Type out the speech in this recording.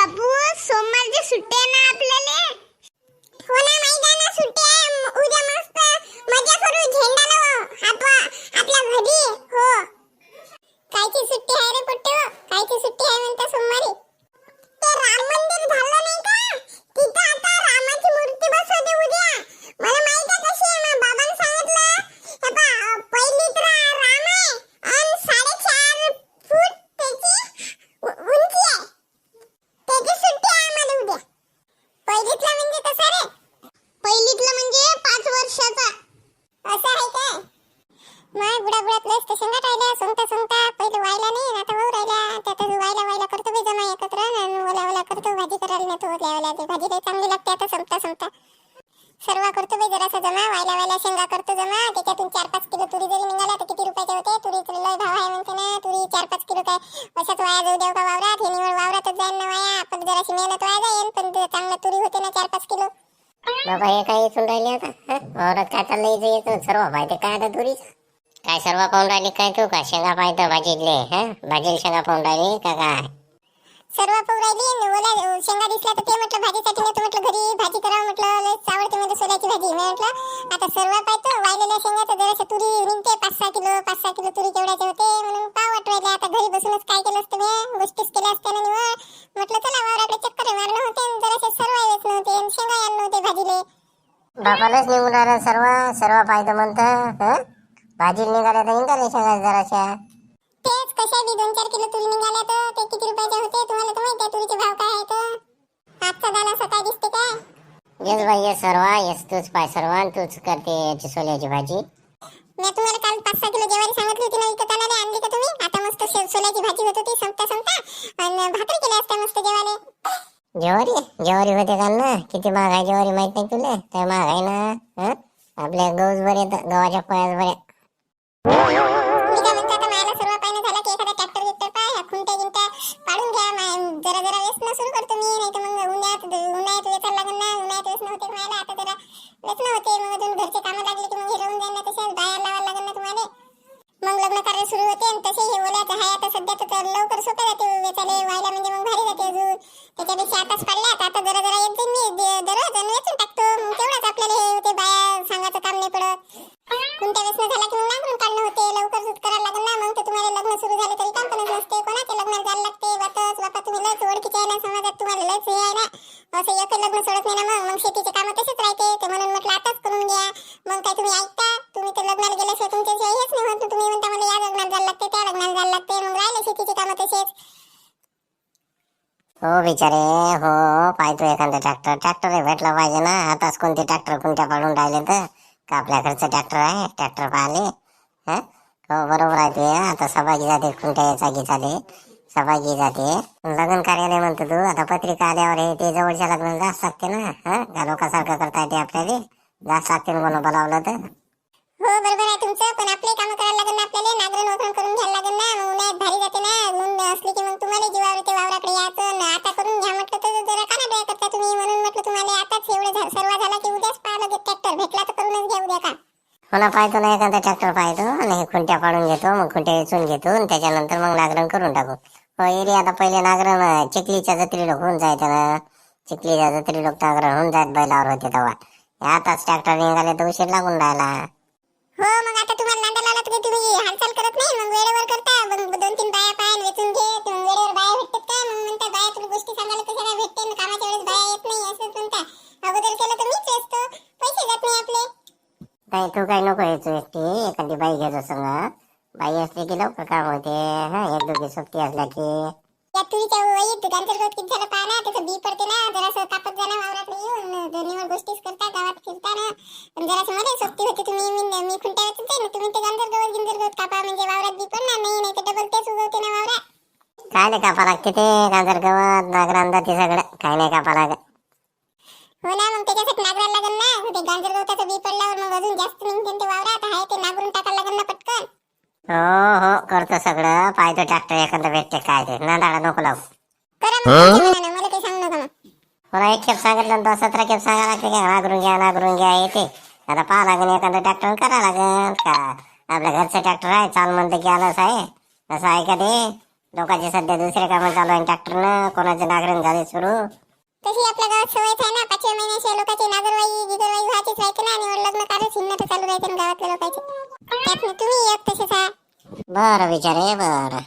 बाबू सोमवारची सुट्टी आहे ना आपल्याला हो ना माहीत आहे ना सुट्टी आहे म- उद्या मस्त मजा करू झेंडा लावू आप आपल्या घरी हो कायची सुट्टी आहे रे पट्टू कायची सुट्टी आहे म्हणता सोमवारी ते राम मंदिर झालं नाही का तिथं आता रामाची मूर्ती बसवते उद्या मला माहीत आहे कशी आहे मग बाबांनी सांगितलं हे पहा, अं, पहिली तर राम आहे आणि साडेचार फूट त्याची उ- उंची आहे त्याची सुट्टी आहे आम्हाला उद्या पहिलीतला म्हणजे कसा रे पहिलीतला म्हणजे पाच वर्षाचा असं आहे काय माय बुडा बुडातलं स्टेशनला राहिल्या सोंगता सोंगता पहिले व्हायला नाही आता होऊ राहिल्या त्यात व्हायला व्हायला करतो बी जमा एकत्र आणि ओल्या ओल्या करतो भाजी करायला नेतो ओल्या ओल्या भाजी काही चांगली लागते आता संपता संपता. सर्व करतो बाई जरासा जमा वायला वायला शेंगा करतो जमा. त्याच्यातून चार पाच किलो तुरी जरी निघाला तर किती रुपयाचे होते? तुरीचं लय भाव आहे म्हणते ना. तुरी चार पाच किलो काय? अशाच वाया जाऊ देऊ का वावरात? हे निवड वावरातच जाईल ना वाया. आपण जराशी मेहनत वाया जाईल पण चांगलं तुरी होते ना चार पाच किलो. बाबा हे काय इथून राहिले आता? वावरात काय चाललंय इथे? येतो सर्व माहिती काय आता तुरीच? काय सर्व पाहून राहिली काय तू? का शेंगा पाहिजे भाजीतले हा? भाजीला शेंगा पाहून राहिली का काय? सर्व पाहू राहिली. आणि ओल्या शेंगा दिसल्या तर ते म्हटलं भाजीसाठी नेतो. म्हटलं घरी भाजी करावं. म्हटलं लयच आवडते म्हणजे सोल्याची भाजी. मी म्हटलं आता सर्व पाहतो वाळलेल्या शेंगा तर जराशा तुरी निघते पाच सहा किलो पाच सहा किलो तुरी केवढ्याचे होते. म्हणून पाव वाटवायला आता घरी बसूनच काय केलं असतं मी? गोष्टीच केल्या असत्या ना निवड. म्हटलं चला वावराकडे चक्कर मारणं होते आणि जराशे सर्व येत नव्हते शेंगा आणलं नव्हते भाजीले. बापालाच निघून राहिलं सर्व. सर्व पाहिजे म्हणतं भाजी निघाल्या तर निघाले शेंगा जराशा. कशा बी दोन चार किलो तुरी निघाल्या तर ते किती रुपयाचे होते तुम्हाला तर माहिती आहे तुरीचे भाव काय आहे तर. आजचा दाना सकाळी दिसते काय? येस बाई येस सर्व येस तूच पाय सर्व आणि तूच करते याची सोल्याची भाजी. मी तुम्हाला काल पाच सहा किलो ज्वारी सांगितली होती ना विकत आणायला आणली का तुम्ही? आता मस्त शे- सोल्याची भाजी होत होती संपता संपता. आणि भाकरी केल्या असत्या मस्त जेवाले ज्वारी? ज्वारी होते ना? किती महाग आहे ज्वारी माहीत नाही तुला? काय महाग आहे ना? हं? आपल्या गौज बरे गव्हाच्या बऱ्या जरा सुरू करतो मी नाही तर मग उन्हाळ्यात उन्हाळ्यात वेचायला लागेल ना उन्हाळ्यात वेचणं नव्हते मायाला आता जरा वेचणं नव्हते मग अजून घरचे कामं लागले की मग हे राहून जाईल ना तसेच बाहेर लावायला लागेल ना तुम्हाला. मग लग्न कार्य सुरू होते आणि तसे हे ओल्याचं आहे आता सध्या तर लवकर आहे ना समाजात तुम्हाला लयच हे आहे ना. असं एक लग्न सोडत नाही ना मग. मग शेतीचे कामं तसेच राहते. ते म्हणून म्हटलं आताच करून घ्या. मग काय तुम्ही ऐकता? तुम्ही तर लग्नाला गेल्याशिवाय तुमचे हेच नाही म्हणतो तुम्ही म्हणता मला या लग्नात जायला लागते त्या लग्नात जायला लागते. मग राहिले शेतीचे कामं तसेच. हो बिचारे. हो पाहतो एखादा ट्रॅक्टर ट्रॅक्टर भेटला पाहिजे ना. आताच कोणते ट्रॅक्टर कोणत्या पाडून राहिले तर. का आपल्याकडचं ट्रॅक्टर आहे? ट्रॅक्टर पाहिले हं? हो बरोबर आहे ते. आता सभागी जाते कोणत्या जागी याचा जाते सभागी जाते. लग्न कार्यालय म्हणतो तू. आता पत्रिका आल्यावर हे ते जवळच्या लग्न जास्त लागते ना हं? का लोकांसारखं करता येते आपल्याला. जास्त लागते ना कोणा बोलावलं तर हो बरोबर आहे तुमचं. पण आपले काम करायला लागेल ना आपल्याला? नागरण वगैरे करून घ्यायला लागेल ना. मग उन्हाळ्यात भारी जाते ना. ऊन असली की मग तुम्हाला जीवावर येते वावराकडे यायचं. ना आता करून घ्या म्हटलं तर जरा काना बेया करता तुम्ही. म्हणून म्हटलं तुम्हाला आताच एवढं सर्व झाला की उद्याच पाहा लगेच ट्रॅक्टर भेटला तर करूनच घ्या उद्या का? मला पाहतो ना एखादा ट्रॅक्टर पाहतो. आणि हे खुंट्या पाडून घेतो मग खुंट्या वेचून घेतो. आणि त्याच्यानंतर मग नागरण करून टाकू. हो एरिया आता पहिले नागरण चिखलीच्या जत्री लोक होऊन जायचं ना. चिखलीच्या जत्री लोक नागरण होऊन जात बैलावर होते तेव्हा. आताच ट्रॅक्टर निघाले तर उशीर लागून राहिला. हो मग आता तुम्हाला नांदायला आला तर तुम्ही हालचाल करत नाही? मग वेळेवर करता. मग दोन तीन बाया पाय वेचून घे. तर मग वेळेवर बाया भेटतात काय मग म्हणता बाया तुला गोष्टी सांगायला तर सगळ्या भेटते आणि कामाच्या वेळेस बाया येत नाही असं म्हणता. अगोदर केलं तर मीच असतो पैसे जात नाही आपले. नाही तू काही नको यायचो एकटी. एखादी बाई घ्यायचो संग बाई असली की लवकर काम होते हा एक दोघी सुट्टी असल्या की. या किती झालं पहा ना त्याचं बी पडते ना जरासं कापत जा ना वावरात येऊन निवड गोष्टीच करता गावात फिरता ना. पण जरासं मध्ये सोबती होती तुम्ही मी मी खुंट्या वाचत जाईल ना तुम्ही ते गांजर गवत गिंजर गवत कापा म्हणजे वावरात बी पडणार नाही नाही तर डबल तेच उगवते ना वावरात. काय नाही कापा लागते ते गाजर गवत नागरांदा ते सगळं काही नाही कापा लागत. हो ना मग त्याच्यासाठी नागरायला लागेल ना ते गांजर गवताचं बी पडल्यावर मग अजून जास्त निघते ते वावरात आहे ते नागरून टाकायला लागेल ना पटकन हो हो करतो सगळं. पाहतो ट्रॅक्टर एखादा भेटते काय ते. नांदाळा नको लावू. मला काही सांगू नका मग. मला एक खेप सांगितलं तर सतरा खेप सांगा लागते का? नागरून घ्या नागरून घ्या येते. आता पाहा लागेल एखादं ट्रॅक्टर करा लागेल का? आपल्या घरचं ट्रॅक्टर आहे चाल म्हणतं की आलंच आहे. असं आहे का ते? लोकांचे सध्या दुसरे कामं चालू आहे ट्रॅक्टरनं कोणाचे नागरण झाले सुरू. तशी आपल्या गावात सवयच आहे ना. पाचव्या महिन्याच्या लोकांचे नागरवाई गिगरवाई व्हायचीच राहते ना. आणि लग्न कार्य चिन्ह तर चालू राहते ना गावातल्या लोकांचे. त्यात तुम्ही एक बरं विचारे बरं.